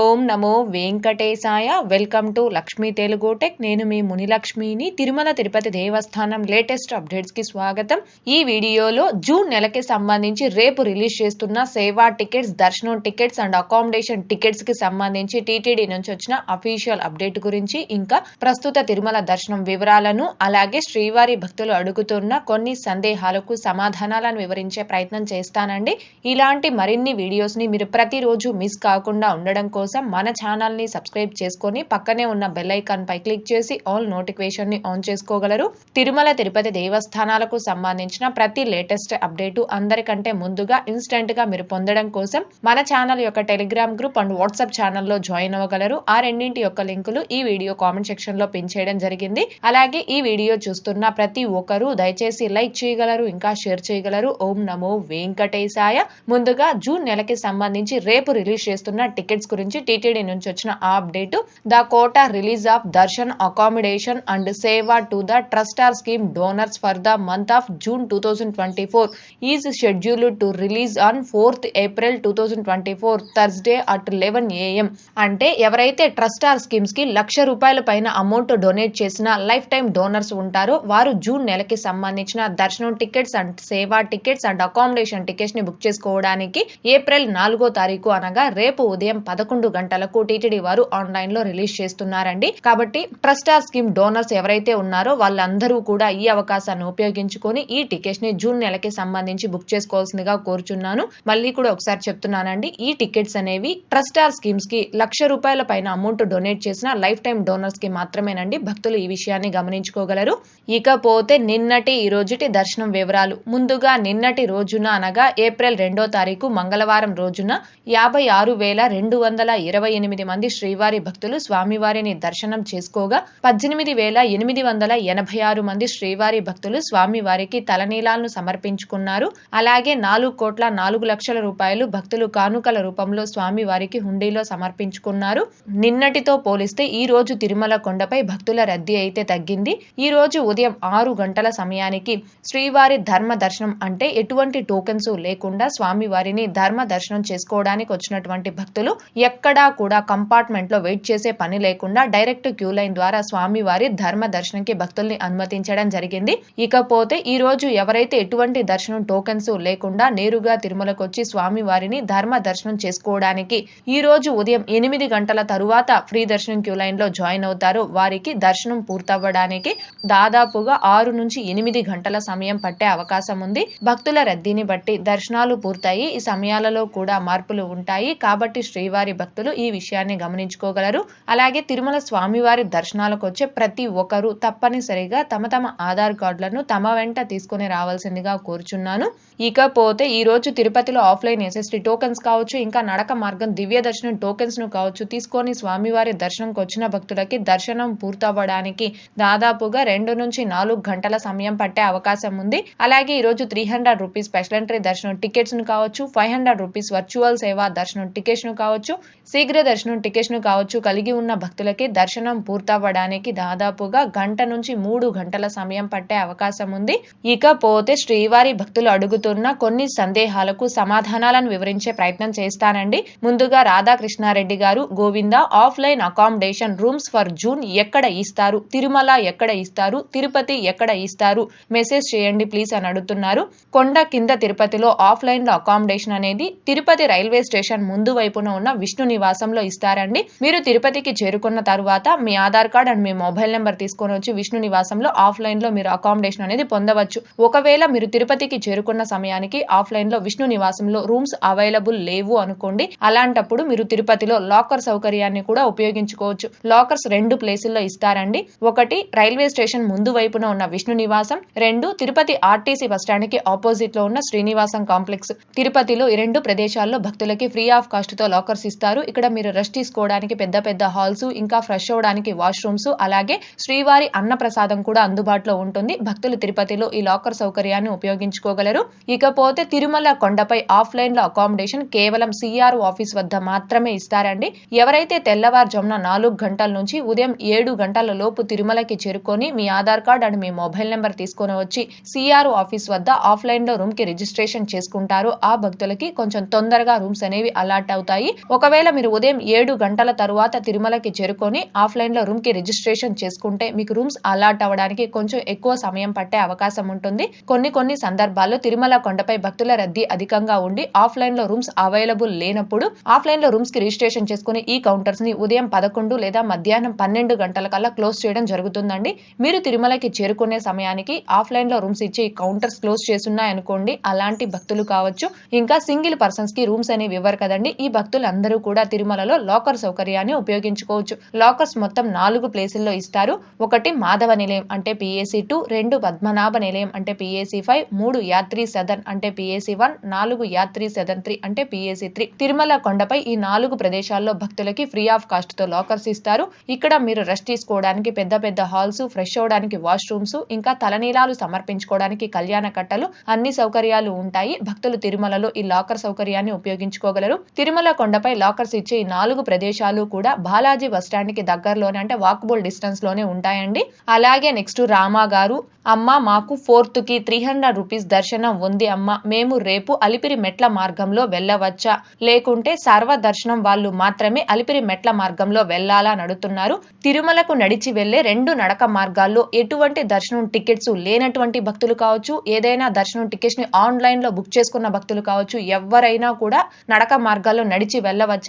ఓం నమో వెంకటేశాయ. Welcome to Lakshmi Telugu tech. నేను మీ మునిలక్ష్మిని. తిరుమల తిరుపతి దేవస్థానం లేటెస్ట్ అప్డేట్స్కి స్వాగతం. ఈ వీడియోలో జూన్ నెలకి సంబంధించి రేపు రిలీజ్ చేస్తున్న సేవా టికెట్స్ దర్శనం టికెట్స్ అండ్ అకామిడేషన్ టికెట్స్కి సంబంధించి టీటీడీ నుంచి వచ్చిన అఫీషియల్ అప్డేట్ గురించి ఇంకా ప్రస్తుత తిరుమల దర్శనం వివరాలను అలాగే శ్రీవారి భక్తులు అడుగుతున్న కొన్ని సందేహాలకు సమాధానాలను వివరించే ప్రయత్నం చేస్తానండి. ఇలాంటి మరిన్ని వీడియోస్ని మీరు ప్రతిరోజు మిస్ కాకుండా ఉండడం కోసం కోసం మన ఛానల్ని సబ్స్క్రైబ్ చేసుకొని పక్కనే ఉన్న బెల్ ఐకాన్ పై క్లిక్ చేసి ఆల్ నోటిఫికేషన్ని ఆన్ చేసుకోగలరు. తిరుమల తిరుపతి దేవస్థానాలకు సంబంధించిన ప్రతి లేటెస్ట్ అప్డేట్ అందరికంటే ముందుగా ఇన్స్టెంట్గా మీరు పొందడం కోసం మన ఛానల్ యొక్క టెలిగ్రామ్ గ్రూప్ అండ్ వాట్సాప్ ఛానల్లో జాయిన్ అవ్వగలరు. ఆ రెండింటి యొక్క లింకులు ఈ వీడియో కామెంట్ సెక్షన్లో పిన్ చేయడం జరిగింది. అలాగే ఈ వీడియో చూస్తున్న ప్రతి ఒక్కరూ దయచేసి లైక్ చేయగలరు ఇంకా షేర్ చేయగలరు. ఓం నమో వెంకటేశాయ. ముందుగా జూన్ నెలకి సంబంధించి రేపు రిలీజ్ చేస్తున్న టికెట్స్ గురించి టీటీడీ నుంచి వచ్చిన ఆ update the quota release of darshan accommodation and seva to the trust star scheme donors for the month of June two thousand twenty four is scheduled to release on fourth April two thousand twenty four Thursday at eleven AM. అంటే ఎవరైతే trust star స్కీమ్స్కి లక్ష రూపాయల పైన amount donate చేసిన life time donors ఉంటారో వారు June నెలకి సంబంధించిన దర్శనం tickets and seva tickets and accommodation టికెట్స్ని book చేసుకోవడానికి ఏప్రిల్ నాలుగో తారీఖు అనగా రేపు ఉదయం పదకొండు గంటలకు టీటీడీ వారు ఆన్లైన్లో రిలీజ్ చేస్తున్నారండి. కాబట్టి ట్రస్టార్ స్కీమ్ డోనర్స్ ఎవరైతే ఉన్నారో వాళ్ళందరూ కూడా ఈ అవకాశాన్ని ఉపయోగించుకొని ఈ టికెట్స్ని జూన్ నెలకి సంబంధించి బుక్ చేసుకోవాల్సిందిగా కోరుచున్నాను. మళ్ళీ కూడా ఒకసారి చెప్తున్నానండి ఈ టికెట్స్ అనేవి ట్రస్టార్ స్కీమ్స్కి లక్ష రూపాయల పైన అమౌంట్ డొనేట్ చేసిన లైఫ్ టైం డోనర్స్కి మాత్రమేనండి. భక్తులు ఈ విషయాన్ని గమనించుకోగలరు. ఇకపోతే నిన్నటి ఈ రోజుటి దర్శనం వివరాలు. ముందుగా నిన్నటి రోజున అనగా ఏప్రిల్ రెండో తారీఖు మంగళవారం రోజున యాభై ఆరు వేల రెండు వందల ఇరవై ఎనిమిది మంది శ్రీవారి భక్తులు స్వామివారిని దర్శనం చేసుకోగా పద్దెనిమిది వేల ఎనిమిది వందల ఎనభై ఆరు మంది శ్రీవారి భక్తులు స్వామివారికి తలనీలాలను సమర్పించుకున్నారు. అలాగే నాలుగు కోట్ల నాలుగు లక్షల రూపాయలు భక్తులు కానుకల రూపంలో స్వామివారికి హుండీలో సమర్పించుకున్నారు. నిన్నటితో పోలిస్తే ఈ రోజు తిరుమల కొండపై భక్తుల రద్దీ అయితే తగ్గింది. ఈ రోజు ఉదయం ఆరు గంటల సమయానికి శ్రీవారి ధర్మ దర్శనం అంటే ఎటువంటి టోకెన్స్ లేకుండా స్వామివారిని ధర్మ దర్శనం చేసుకోవడానికి వచ్చినటువంటి భక్తులు ఎక్కడా కూడా కంపార్ట్మెంట్లో వెయిట్ చేసే పని లేకుండా డైరెక్ట్ క్యూ లైన్ ద్వారా స్వామివారి ధర్మ దర్శనంకి భక్తుల్ని అనుమతించడం జరిగింది. ఇకపోతే ఈ రోజు ఎవరైతే ఎటువంటి దర్శనం టోకెన్స్ లేకుండా నేరుగా తిరుమలకు వచ్చి స్వామివారిని ధర్మ దర్శనం చేసుకోవడానికి ఈ రోజు ఉదయం ఎనిమిది గంటల తరువాత ఫ్రీ దర్శనం క్యూ లైన్లో జాయిన్ అవుతారు వారికి దర్శనం పూర్తవ్వడానికి దాదాపుగా ఆరు నుంచి ఎనిమిది గంటల సమయం పట్టే అవకాశం ఉంది. భక్తుల రద్దీని బట్టి దర్శనాలు పూర్తయి ఈ సమయాలలో కూడా మార్పులు ఉంటాయి. కాబట్టి శ్రీవారి భక్తులు ఈ విషయాన్ని గమనించుకోగలరు. అలాగే తిరుమల స్వామివారి దర్శనాలకు వచ్చే ప్రతి ఒక్కరూ తప్పనిసరిగా తమ తమ ఆధార్ కార్డులను తమ వెంట తీసుకుని రావాల్సిందిగా కోరుచున్నాను. ఇకపోతే ఈ రోజు తిరుపతిలో ఆఫ్లైన్ ఎస్ఎస్టీ టోకెన్స్ కావచ్చు ఇంకా నడక మార్గం దివ్య దర్శనం టోకెన్స్ను కావచ్చు తీసుకొని స్వామివారి దర్శనంకి వచ్చిన భక్తులకి దర్శనం పూర్తవ్వడానికి దాదాపుగా రెండు నుంచి నాలుగు గంటల సమయం పట్టే అవకాశం ఉంది. అలాగే ఈ రోజు three hundred rupees special entry దర్శనం టికెట్స్ను కావచ్చు ఫైవ్ హండ్రెడ్ రూపీస్ వర్చువల్ సేవా దర్శనం టికెట్స్ను కావచ్చు శీఘ్ర దర్శనం టికెట్ను ను కావచ్చు కలిగి ఉన్న భక్తులకి దర్శనం పూర్తవ్వడానికి దాదాపుగా గంట నుంచి మూడు గంటల సమయం పట్టే అవకాశం ఉంది. ఇకపోతే శ్రీవారి భక్తులు అడుగుతున్న కొన్ని సందేహాలకు సమాధానాలను వివరించే ప్రయత్నం చేస్తానండి. ముందుగా రాధాకృష్ణారెడ్డి గారు Govinda offline accommodation rooms for June ఎక్కడ ఇస్తారు? తిరుమల ఎక్కడ ఇస్తారు? తిరుపతి ఎక్కడ ఇస్తారు? మెసేజ్ చేయండి ప్లీజ్ అని అడుగుతున్నారు. కొండ కింద తిరుపతిలో ఆఫ్లైన్లో అకామిడేషన్ అనేది తిరుపతి రైల్వే స్టేషన్ ముందు వైపున ఉన్న విష్ణు విష్ణు నివాసంలో ఇస్తారండి. మీరు తిరుపతికి చేరుకున్న తరువాత మీ ఆధార్ కార్డ్ అండ్ మీ మొబైల్ నెంబర్ తీసుకొని వచ్చి విష్ణు నివాసంలో ఆఫ్లైన్లో మీరు అకామిడేషన్ అనేది పొందవచ్చు. ఒకవేళ మీరు తిరుపతికి చేరుకున్న సమయానికి ఆఫ్లైన్లో విష్ణు నివాసంలో రూమ్స్ అవైలబుల్ లేవు అనుకోండి అలాంటప్పుడు మీరు తిరుపతిలో లాకర్ సౌకర్యాన్ని కూడా ఉపయోగించుకోవచ్చు. లాకర్స్ రెండు ప్లేసుల్లో ఇస్తారండి. ఒకటి రైల్వే స్టేషన్ ముందు వైపున ఉన్న విష్ణు నివాసం. రెండు తిరుపతి ఆర్టీసీ బస్టాండ్కి ఆపోజిట్లో ఉన్న శ్రీనివాసం కాంప్లెక్స్. తిరుపతిలో ఈ రెండు ప్రదేశాల్లో భక్తులకి ఫ్రీ ఆఫ్ కాస్ట్తో లాకర్స్ ఇస్తారు. ఇక్కడ మీరు రెస్ట్ తీసుకోవడానికి పెద్ద పెద్ద హాల్స్ ఇంకా ఫ్రెష్ అవ్వడానికి వాష్రూమ్స్ అలాగే శ్రీవారి అన్నప్రసాదం కూడా అందుబాటులో ఉంటుంది. భక్తులు తిరుపతిలో ఈ లాకర్ సౌకర్యాన్ని ఉపయోగించుకోగలరు. ఇకపోతే తిరుమల కొండపై ఆఫ్లైన్లో అకామిడేషన్ కేవలం సిఆర్ ఆఫీస్ వద్ద మాత్రమే ఇస్తారండి. ఎవరైతే తెల్లవారుజామున నాలుగు గంటల నుంచి ఉదయం ఏడు గంటల లోపు తిరుమలకి చేరుకొని మీ ఆధార్ కార్డ్ అండ్ మీ మొబైల్ నెంబర్ తీసుకొని వచ్చి సిఆర్ ఆఫీస్ వద్ద ఆఫ్లైన్లో రూమ్కి రిజిస్ట్రేషన్ చేసుకుంటారు. ఆ భక్తులకి కొంచెం తొందరగా రూమ్స్ అనేవి అలాట్ అవుతాయి. ఒకవేళ ఒకవేళ మీరు ఉదయం ఏడు గంటల తరువాత తిరుమలకి చేరుకొని ఆఫ్లైన్లో లో రూమ్కి రిజిస్ట్రేషన్ చేసుకుంటే మీకు రూమ్స్ అలాట్ అవ్వడానికి కొంచెం ఎక్కువ సమయం పట్టే అవకాశం ఉంటుంది. కొన్ని కొన్ని సందర్భాల్లో తిరుమల కొండపై భక్తుల రద్దీ అధికంగా ఉండి ఆఫ్లైన్లో రూమ్స్ అవైలబుల్ లేనప్పుడు ఆఫ్లైన్లో లో రూమ్స్కి రిజిస్ట్రేషన్ చేసుకుని ఈ కౌంటర్స్ని ఉదయం పదకొండు లేదా మధ్యాహ్నం పన్నెండు గంటల కల్లా క్లోజ్ చేయడం జరుగుతుందండి. మీరు తిరుమలకి చేరుకునే సమయానికి ఆఫ్లైన్లో రూమ్స్ ఇచ్చి కౌంటర్స్ క్లోజ్ చేస్తున్నాయనుకోండి అలాంటి భక్తులు కావచ్చు. ఇంకా సింగిల్ పర్సన్స్కి రూమ్స్ అనేవి ఇవ్వరు కదండి. ఈ భక్తులు అందరూ కూడా తిరుమలలో లాకర్ సౌకర్యాన్ని ఉపయోగించుకోవచ్చు. లాకర్స్ మొత్తం నాలుగు ప్లేసుల్లో ఇస్తారు. ఒకటి మాధవ నిలయం అంటే పిఏసి టూ రెండు పద్మనాభ నిలయం అంటే పిఏసి ఫైవ్ మూడు యాత్రి సదన్ అంటే పిఏసి వన్ నాలుగు యాత్రి సదన్ త్రీ అంటే పిఏసి త్రీ. తిరుమల కొండపై ఈ నాలుగు ప్రదేశాల్లో భక్తులకి ఫ్రీ ఆఫ్ కాస్ట్తో లాకర్స్ ఇస్తారు. ఇక్కడ మీరు రెస్ట్ తీసుకోవడానికి పెద్ద పెద్ద హాల్స్ ఫ్రెష్ అవడానికి వాష్రూమ్స్ ఇంకా తలనీలాలు సమర్పించుకోవడానికి కళ్యాణ కట్టలు అన్ని సౌకర్యాలు ఉంటాయి. భక్తులు తిరుమలలో ఈ లాకర్ సౌకర్యాన్ని ఉపయోగించుకోగలరు. తిరుమల కొండపై లాకర్స్ ఇచ్చే ఈ నాలుగు ప్రదేశాలు కూడా బాలాజీ బస్ స్టాండ్కి దగ్గరలోనే అంటే వాకబుల్ డిస్టెన్స్లోనే ఉంటాయండి. అలాగే నెక్స్ట్ రామా గారు అమ్మ మాకు ఫోర్త్కి త్రీ హండ్రెడ్ రూపీస్ దర్శనం ఉంది అమ్మ మేము రేపు అలిపిరి మెట్ల మార్గంలో వెళ్ళవచ్చా? లేకుంటే సర్వ దర్శనం వాళ్ళు మాత్రమే అలిపిరి మెట్ల మార్గంలో వెళ్ళాలా నడుతున్నారు తిరుమలకు నడిచి వెళ్ళే రెండు నడక మార్గాల్లో ఎటువంటి దర్శనం టికెట్స్ లేనటువంటి భక్తులు కావచ్చు ఏదైనా దర్శనం టికెట్స్ని ఆన్లైన్లో బుక్ చేసుకున్న భక్తులు కావచ్చు ఎవరైనా కూడా నడక మార్గాల్లో నడిచి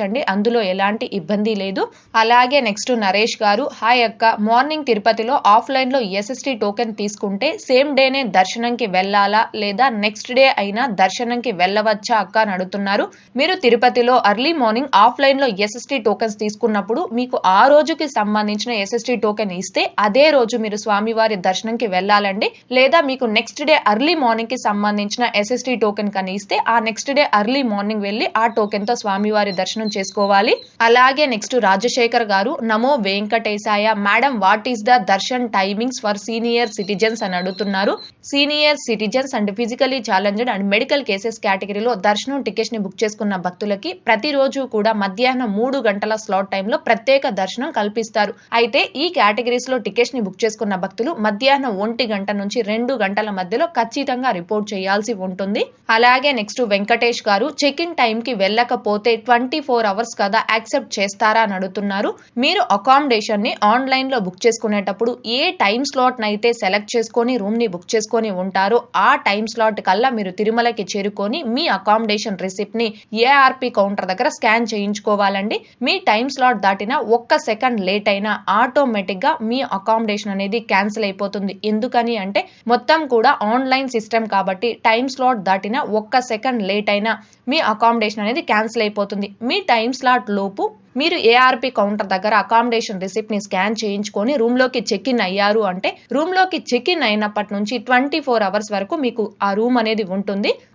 వెళ్ళవచ్చండి అందులో ఎలాంటి ఇబ్బంది లేదు. అలాగే నెక్స్ట్ నరేష్ గారు హాయ్ అక్క మార్నింగ్ తిరుపతిలో ఆఫ్లైన్లో ఎస్ఎస్టీ టోకెన్ తీసుకుంటే సేమ్ డేనే దర్శనంకి వెళ్ళాలా? లేదా నెక్స్ట్ డే అయినా దర్శనంకి వెళ్ళవచ్చా అక్క? అని అడుగుతున్నారు. మీరు తిరుపతిలో అర్లీ మార్నింగ్ ఆఫ్లైన్లో ఎస్ఎస్టీ టోకెన్స్ తీసుకున్నప్పుడు మీకు ఆ రోజుకి సంబంధించిన ఎస్ఎస్టీ టోకెన్ ఇస్తే అదే రోజు మీరు స్వామివారి దర్శనంకి వెళ్ళాలండి. లేదా మీకు నెక్స్ట్ డే అర్లీ మార్నింగ్కి సంబంధించిన ఎస్ఎస్టీ టోకెన్ కానీ ఇస్తే ఆ నెక్స్ట్ డే అర్లీ మార్నింగ్ వెళ్ళి ఆ టోకెన్తో స్వామివారి దర్శనం చేసుకోవాలి. అలాగే నెక్స్ట్ రాజశేఖర్ గారు నమో వెంకటేశాయ madam what is the darshan timings for senior citizens అని అడుగుతున్నారు. Senior citizens and physically challenged and medical cases కేటగిరీలో దర్శనం టికెట్స్ని బుక్ చేసుకున్న భక్తులకి ప్రతిరోజు కూడా మధ్యాహ్నం మూడు గంటల స్లాట్ టైంలో ప్రత్యేక దర్శనం కల్పిస్తారు. అయితే ఈ కేటగిరీస్లో టికెట్స్ని బుక్ చేసుకున్న భక్తులు మధ్యాహ్నం ఒంటి గంట నుంచి రెండు గంటల మధ్యలో ఖచ్చితంగా రిపోర్ట్ చేయాల్సి ఉంటుంది. అలాగే నెక్స్ట్ వెంకటేష్ గారు చెక్ ఇన్ టైం కి వెళ్ళకపోతే ట్వంటీ ఫోర్ ఫోర్ అవర్స్ కదా యాక్సెప్ట్ చేస్తారా అని అడుగుతున్నారు. మీరు అకామిడేషన్ని ఆన్లైన్లో బుక్ చేసుకునేటప్పుడు ఏ టైం స్లాట్ అయితే సెలెక్ట్ చేసుకొని రూమ్ని బుక్ చేసుకొని ఉంటారో ఆ టైం స్లాట్ కల్లా మీరు తిరుమలకి చేరుకొని మీ అకామిడేషన్ రిసిప్ట్ని ఏఆర్పి కౌంటర్ దగ్గర స్కాన్ చేయించుకోవాలండి. మీ టైం స్లాట్ దాటిన ఒక్క సెకండ్ లేట్ అయినా ఆటోమేటిక్గా మీ అకామిడేషన్ అనేది క్యాన్సిల్ అయిపోతుంది. ఎందుకని అంటే మొత్తం కూడా ఆన్లైన్ సిస్టమ్ కాబట్టి టైం స్లాట్ దాటిన ఒక్క సెకండ్ లేట్ అయినా మీ అకామిడేషన్ అనేది క్యాన్సిల్ అయిపోతుంది. మీ టైం స్లాట్ లోపు మీరు ఏఆర్పి కౌంటర్ దగ్గర అకామిడేషన్ రిసిప్ట్ని స్కాన్ చేయించుకొని రూమ్లోకి చెక్ ఇన్ అయ్యారు అంటే రూమ్లోకి చెక్ ఇన్ అయినప్పటి నుంచి ట్వంటీ ఫోర్ అవర్స్ వరకు మీకు ఆ రూమ్ అనేది ఉంటుంది.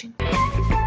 coaching.